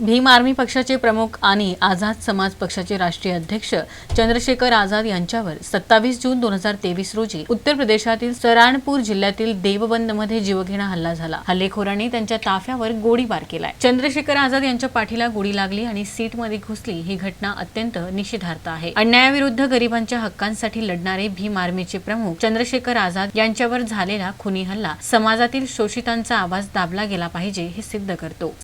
Bhim army पक्षाचे प्रमुख आणि आझाद समाज पक्षाचे राष्ट्रीय अध्यक्ष चंद्रशेखर आझाद यांच्यावर सत्तावीस जून दोन हजार तेवीस रोजी उत्तर प्रदेशातील सराणपूर जिल्ह्यातील देवबंदमध्ये जीवघेणा हल्ला झाला. हल्लेखोरांनी त्यांच्या ताफ्यावर गोळीबार केलाय. चंद्रशेखर आझाद यांच्या पाठीला गोळी लागली आणि सीटमध्ये घुसली ही घटना अत्यंत निषेधार्थ आहे. अन्यायाविरुद्ध गरिबांच्या हक्कांसाठी लढणारे भीम आर्मीचे प्रमुख चंद्रशेखर आझाद यांच्यावर झालेला खुनी हल्ला समाजातील शोषितांचा आवाज दाबला गेला पाहिजे हे सिद्ध करतो.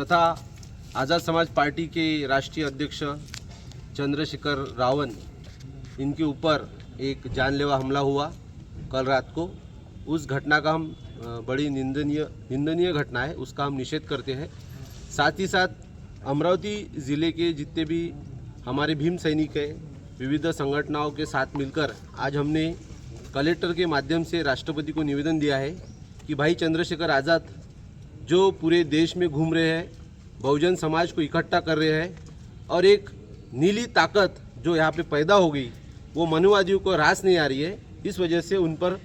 तथा आज़ाद समाज पार्टी के राष्ट्रीय अध्यक्ष चंद्रशेखर रावण इनके ऊपर एक जानलेवा हमला हुआ कल रात को। उस घटना का हम बड़ी निंदनीय निंदनीय घटना है उसका हम निषेध करते हैं। साथ ही साथ अमरावती ज़िले के जितने भी हमारे भीम सैनिक हैं विविध संगठनाओं के साथ मिलकर आज हमने कलेक्टर के माध्यम से राष्ट्रपति को निवेदन दिया है कि भाई चंद्रशेखर आज़ाद जो पूरे देश में घूम रहे हैं, बहुजन समाज को इकट्ठा कर रहे हैं और एक नीली ताकत जो यहाँ पे पैदा हो गई, वो मनुवादियों को रास नहीं आ रही है, इस वजह से उन पर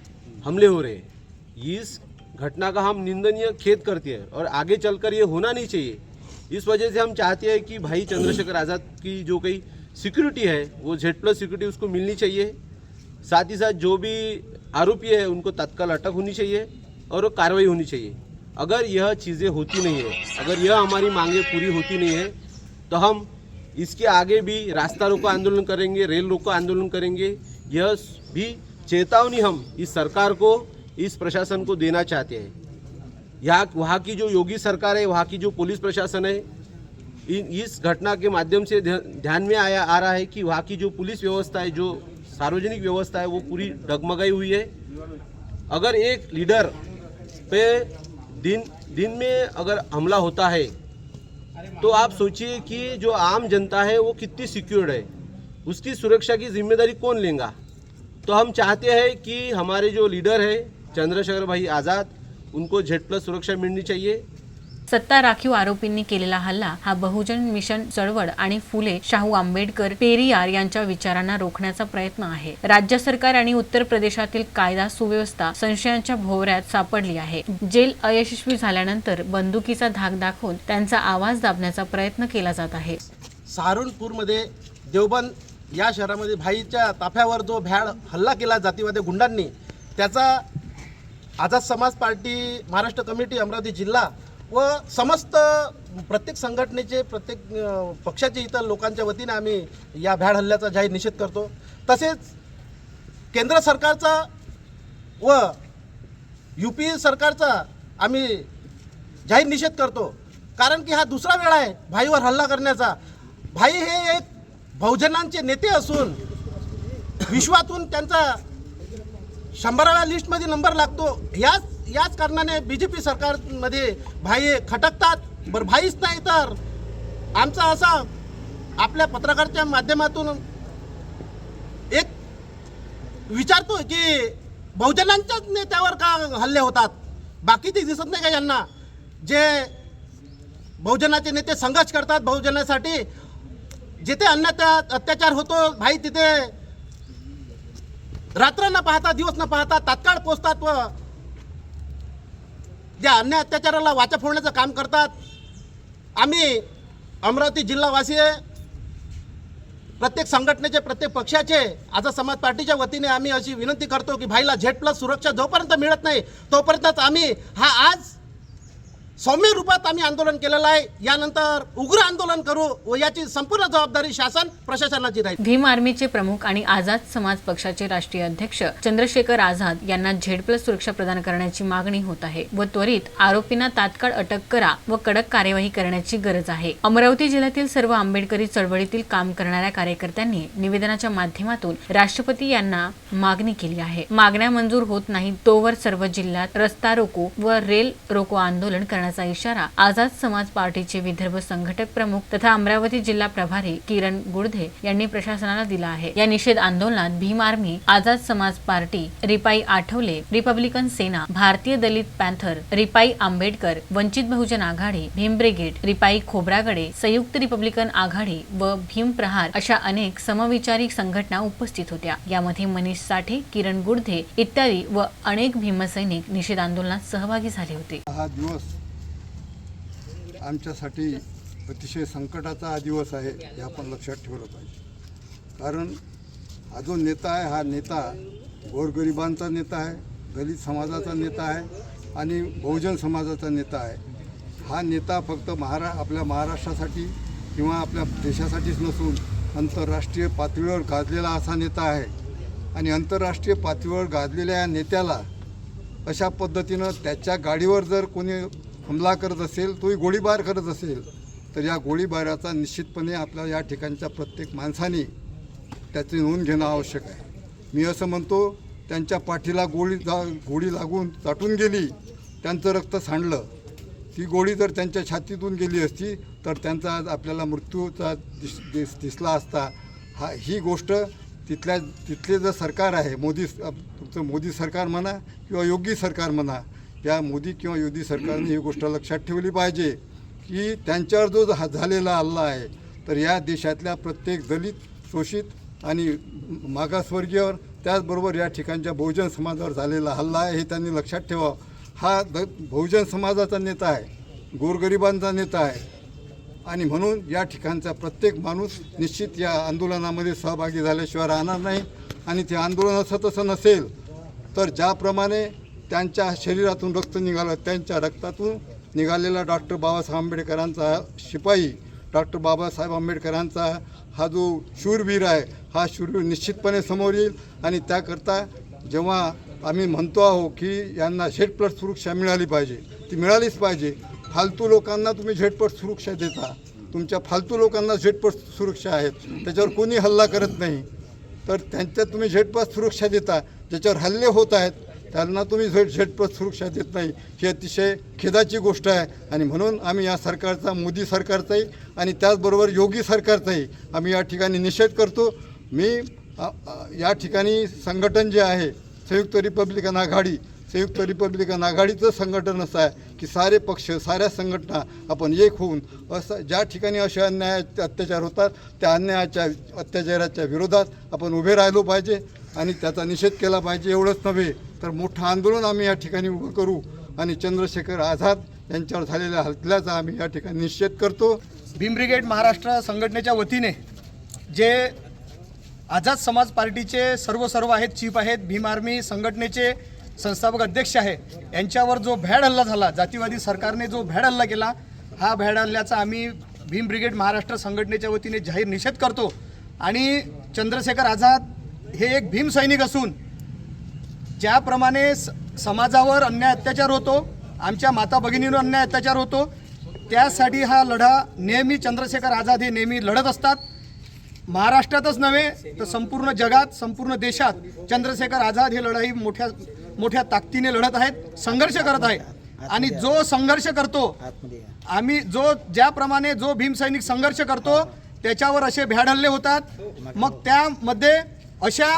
हमले हो रहे हैं। इस घटना का हम निंदनीय खेद करते हैं और आगे चलकर ये होना नहीं चाहिए। इस वजह से हम चाहते हैं कि भाई चंद्रशेखर आज़ाद की जो कई सिक्योरिटी है, वो जेड प्लस सिक्योरिटी उसको मिलनी चाहिए। साथ ही साथ जो भी आरोपी है, उनको तत्काल अटक होनी चाहिए और वो कार्रवाई होनी चाहिए। अगर यह चीज़ें होती नहीं है, अगर यह हमारी मांगे पूरी होती नहीं है तो हम इसके आगे भी रास्ता रोको आंदोलन करेंगे, रेल रोको आंदोलन करेंगे। यह भी चेतावनी हम इस सरकार को, इस प्रशासन को देना चाहते हैं। यहाँ, वहाँ की जो योगी सरकार है, वहाँ की जो पुलिस प्रशासन है इस घटना के माध्यम से ध्यान में आया, आ रहा है कि वहाँ की जो पुलिस व्यवस्था है, जो सार्वजनिक व्यवस्था है, वो पूरी डगमगाई हुई है। अगर एक लीडर पे दिन दिन में अगर हमला होता है तो आप सोचिए कि जो आम जनता है, वो कितनी सिक्योर्ड है। उसकी सुरक्षा की ज़िम्मेदारी कौन लेगा? तो हम चाहते हैं कि हमारे जो लीडर है, चंद्रशेखर भाई आज़ाद, उनको झेट प्लस सुरक्षा मिलनी चाहिए। सत्ता राखीव आरोपींनी केलेला हल्ला हा बहुजन मिशन चळवळ आणि फुले शाहू आंबेडकर पेरियार यांच्या विचारांना रोखण्याचा प्रयत्न आहे. राज्य सरकार आणि उत्तर प्रदेशातील कायदा सुव्यवस्था संशयांच्या भोवऱ्यात सापडली आहे. जेल अयशस्वी झाल्यानंतर बंदुकीचा धाक दाखवून त्यांचा आवाज दाबण्याचा प्रयत्न केला जात आहे. सहारनपूरमध्ये देवबंद या शहरामध्ये भाईच्या ताफ्यावर जो भ्याड हल्ला केला जातीवादी गुंडांनी त्याचा आझाद समाज पार्टी महाराष्ट्र कमिटी अमरावती जिल्हा व समस्त प्रत्येक संघटनेचे प्रत्येक पक्षाचे इतर लोकांच्या वतीने आम्ही या भ्याड हल्ल्याचा जाहीर निषेध करतो. तसेच केंद्र सरकारचा व यू पी सरकारचा आम्ही जाहीर निषेध करतो. कारण की हा दुसरा वेळा आहे भाईवर हल्ला करण्याचा. भाई हे एक बहुजनांचे नेते असून विश्वातून त्यांचा शंभराव्या लिस्टमध्ये नंबर लागतो. याच याच कारणाने बी जे पी सरकारमध्ये भाई खटकतात. बरं भाईच नाही तर आमचा असा आपल्या पत्रकारच्या माध्यमातून एक विचारतो की बहुजनांच्याच नेत्यावर का हल्ले होतात? बाकी ते दिसत नाही का यांना? जे बहुजनाचे नेते संघर्ष करतात बहुजनासाठी जिथे अन्य अत्याचार होतो भाई तिथे रात्र न पाहता दिवस न पाहता तात्काळ पोचतात व ज्या अन्य अत्याचाराला वाचा फोडण्याचं काम करतात आम्ही अमरावती जिल्हावासी प्रत्येक संघटनेचे प्रत्येक पक्षाचे आज समाज पार्टीच्या वतीने आम्ही अशी विनंती करतो की भाईला झेड प्लस सुरक्षा जोपर्यंत मिळत नाही तोपर्यंतच आम्ही हा आज सौम्य रूपात आम्ही आंदोलन केलेलं आहे. यानंतर उग्र आंदोलन करू व याची संपूर्ण जबाबदारी शासन प्रशासनाची राहील. भीम आर्मीचे प्रमुख आणि आझाद समाज पक्षाचे राष्ट्रीय अध्यक्ष चंद्रशेखर आझाद यांना झेड प्लस सुरक्षा प्रदान करण्याची मागणी होत आहे व त्वरित आरोपींना तात्काळ अटक करा व कडक कार्यवाही करण्याची गरज आहे. अमरावती जिल्ह्यातील सर्व आंबेडकरी चळवळीतील काम करणाऱ्या कार्यकर्त्यांनी निवेदनाच्या माध्यमातून राष्ट्रपती यांना मागणी केली आहे. मागण्या मंजूर होत नाही तोवर सर्व जिल्ह्यात रस्ता रोको व रेल रोको आंदोलन करण्याचा इशारा आझाद समाज पार्टीचे विदर्भ संघटक प्रमुख तथा अमरावती जिल्हा प्रभारी किरण गुडधे यांनी प्रशासनाला दिला आहे. या निषेध आंदोलनात Bhim army Azad Samaj party RPI Athawale republican Sena Bharatiya Dalit panther RPI Ambedkar Vanchit Bahujan Aghadi Bhim brigade RPI Khobragade Sanyukt republican Aghadi व भीम प्रहार अशा अनेक समविचारी संघटना उपस्थित होत्या. यामध्ये मनीष साठे किरण गुडधे इत्यादी व अनेक भीमसैनिक निषेध आंदोलनात सहभागी झाले होते. हा दिवस आमच्यासाठी अतिशय संकटाचा हा दिवस आहे हे आपण लक्षात ठेवलं पाहिजे. कारण हा जो नेता आहे हा नेता गोरगरिबांचा नेता आहे दलित समाजाचा नेता आहे आणि बहुजन समाजाचा नेता आहे. हा नेता फक्त महारा आपल्या महाराष्ट्रासाठी किंवा आपल्या देशासाठीच नसून आंतरराष्ट्रीय पातळीवर गाजलेला असा नेता आहे. आणि आंतरराष्ट्रीय पातळीवर गाजलेल्या या नेत्याला अशा पद्धतीनं त्याच्या गाडीवर जर कोणी हमला करत असेल तोही गोळीबार करत असेल तर या गोळीबाराचा निश्चितपणे आपल्या या ठिकाणच्या प्रत्येक माणसाने त्याची नोंद घेणं आवश्यक आहे. मी असं म्हणतो त्यांच्या पाठीला गोळी जा गोळी लागून चाटून गेली त्यांचं रक्त सांडलं. ती गोळी जर त्यांच्या छातीतून गेली असती तर त्यांचा आज आपल्याला मृत्यूचा दिस दिस दिसला असता. हा ही गोष्ट तिथल्या तिथले जर सरकार आहे मोदी तुमचं मोदी सरकार म्हणा किंवा योगी सरकार म्हणा या मोदी किंवा योगी सरकारने ही गोष्ट लक्षात ठेवली पाहिजे की त्यांच्यावर जो झा- झालेला हल्ला आहे तर या देशातल्या प्रत्येक दलित शोषित आणि मागासवर्गीयावर त्याचबरोबर या ठिकाणच्या बहुजन समाजावर झालेला हल्ला आहे हे त्यांनी लक्षात ठेवावं हा द बहुजन समाजाचा नेता आहे गोरगरिबांचा नेता आहे. आणि म्हणून या ठिकाणचा प्रत्येक माणूस निश्चित या आंदोलनामध्ये सहभागी झाल्याशिवाय राहणार नाही आणि ते आंदोलन असं तसं नसेल. तर ज्याप्रमाणे त्यांच्या शरीरातून रक्त निघालं त्यांच्या रक्तातून निघालेला डॉक्टर बाबासाहेब आंबेडकरांचा शिपाई डॉक्टर बाबासाहेब आंबेडकरांचा हा जो शूरवीर आहे हा शूरवीर निश्चितपणे समोर येईल. आणि त्याकरता जेव्हा आम्ही म्हणतो आहो की यांना झेटपट सुरक्षा मिळाली पाहिजे ती मिळालीच पाहिजे. फालतू लोकांना तुम्ही झेडपट सुरक्षा देता. तुमच्या फालतू लोकांना झेडपट सुरक्षा आहेत त्याच्यावर कोणी हल्ला करत नाही. तर त्यांच्यात तुम्ही झेडपट सुरक्षा देता ज्याच्यावर हल्ले होत आहेत त्यांना तुम्ही झेड झेटपत सुरक्षा देत नाही. ही अतिशय खेदाची गोष्ट आहे. आणि म्हणून आम्ही या सरकारचा मोदी सरकारचाही आणि त्याचबरोबर योगी सरकारचाही आम्ही या ठिकाणी निषेध करतो. मी या ठिकाणी संघटन जे आहे संयुक्त रिपब्लिकन आघाडी संयुक्त रिपब्लिकन आघाडीचं संघटन असं आहे की सारे पक्ष साऱ्या संघटना आपण एक होऊन असं ज्या ठिकाणी असे अन्याय अत्याचार होतात त्या अन्यायाच्या अत्याचाराच्या विरोधात आपण उभे राहिलो पाहिजे. आणि त्याचा निषेध केला पाहिजे एवढंच नव्हे तर मोठं आंदोलन आम्ही या ठिकाणी उभं करू आणि चंद्रशेखर आझाद यांच्यावर झालेल्या हल्ल्याचा आम्ही या ठिकाणी निषेध करतो. भीम ब्रिगेड महाराष्ट्र संघटनेच्या वतीने जे आझाद समाज पार्टीचे सर्व सर्व आहेत चीफ आहेत भीम आर्मी संघटनेचे संस्थापक अध्यक्ष आहे यांच्यावर जो भॅड हल्ला झाला जातीवादी सरकारने जो भॅड हल्ला केला हा भॅड हल्ल्याचा आम्ही भीम ब्रिगेड महाराष्ट्र संघटनेच्या वतीने जाहीर निषेध करतो. आणि चंद्रशेखर आझाद हे एक भीम सैनिक असून ज्याप्रमाणे स- समाजावर अन्याय अत्याचार होतो आमच्या माता भगिनींवर अन्याय अत्याचार होतो त्यासाठी हा लढा नेहमी चंद्रशेखर आझाद हे नेहमी लढत असतात. महाराष्ट्रातच नव्हे तर संपूर्ण जगात संपूर्ण देशात चंद्रशेखर आझाद हे लढाई मोठ्या मोठ्या ताकदीने लढत आहेत संघर्ष करत आहेत. आणि जो संघर्ष करतो आम्ही जो ज्याप्रमाणे जो भीमसैनिक संघर्ष करतो त्याच्यावर असे भ्याड हल्ले होतात. मग त्यामध्ये अशा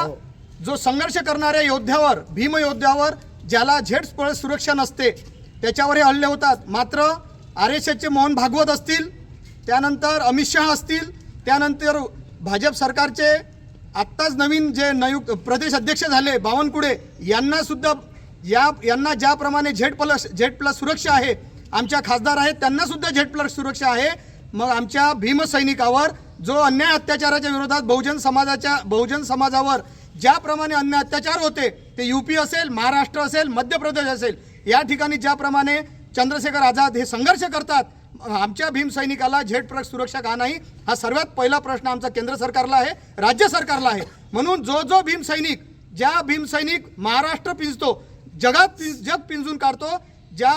जो संघर्ष करणाऱ्या योद्ध्यावर भीम योद्ध्यावर ज्याला झेड सुरक्षा नसते त्याच्यावर हे हल्ले होतात. मात्र आर एस एसचे मोहन भागवत असतील त्यानंतर अमित शहा असतील त्यानंतर भाजप सरकारचे आत्ताच नवीन जे नयुक्त प्रदेश अध्यक्ष झाले बावनकुळे यांना सुद्धा या यांना ज्याप्रमाणे झेड प्लस झेड प्लस सुरक्षा आहे आमच्या खासदार आहेत त्यांना सुद्धा झेड प्लस सुरक्षा आहे. मग आमच्या भीमसैनिकावर जो अन्याय अत्याचाराच्या विरोधात बहुजन समाजाच्या बहुजन समाजावर ज्याप्रमाणे अन्याय अत्याचार होते ते युपी असेल महाराष्ट्र असेल मध्य प्रदेश असेल या ठिकाणी ज्याप्रमाणे चंद्रशेखर आझाद हे संघर्ष करतात आमच्या भीमसैनिकाला झेड प्रक सुरक्षा का नाही हा सर्वात पहिला प्रश्न आमचा केंद्र सरकारला आहे राज्य सरकारला आहे. म्हणून जो जो भीमसैनिक ज्या भीमसैनिक महाराष्ट्र पिंजतो जगात पि- जग पिंजून काढतो ज्या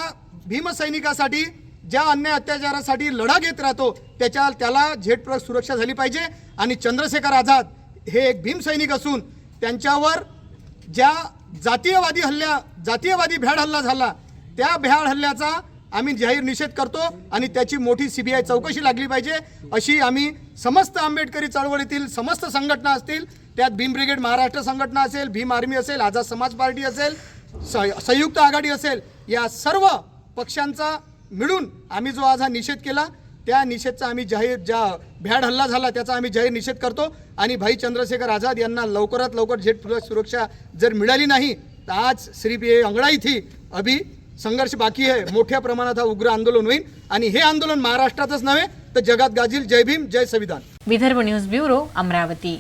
भीमसैनिकासाठी ज्या अन्याय अत्याचारासाठी लढा घेत राहतो त्याच्या त्याला झेड सुरक्षा झाली पाहिजे. आणि चंद्रशेखर आझाद हे एक भीमसैनिक असून त्यांच्यावर ज्या जातीयवादी हल्ल्या जातीयवादी भ्याड हल्ला झाला त्या भ्याड हल्ल्याचा आम्ही जाहीर निषेध करतो आणि त्याची मोठी सी बी आय चौकशी लागली पाहिजे. अशी आम्ही समस्त आंबेडकरी चळवळीतील समस्त संघटना असतील त्यात भीम ब्रिगेड महाराष्ट्र संघटना असेल भीम आर्मी असेल आझाद समाज पार्टी असेल स- संयुक्त आघाडी असेल या सर्व पक्षांचा मिळून आम्ही जो आज हा निषेध केला त्या निषेधचा आम्ही जाहीर ज्या भ्याड हल्ला झाला त्याचा आम्ही जाहीर निषेध करतो. आणि भाई चंद्रशेखर आझाद यांना लवकरात लवकर झेट सुरक्षा जर मिळाली नाही तर आज श्री पी अंगड़ा इथे थी. अभी संघर्ष बाकी आहे मोठ्या प्रमाणात हा उग्र आंदोलन होईल. आणि हे आंदोलन महाराष्ट्रातच नव्हे तर जगात गाजील. जय भीम. जय संविधान. Vidarbha news bureau Amravati.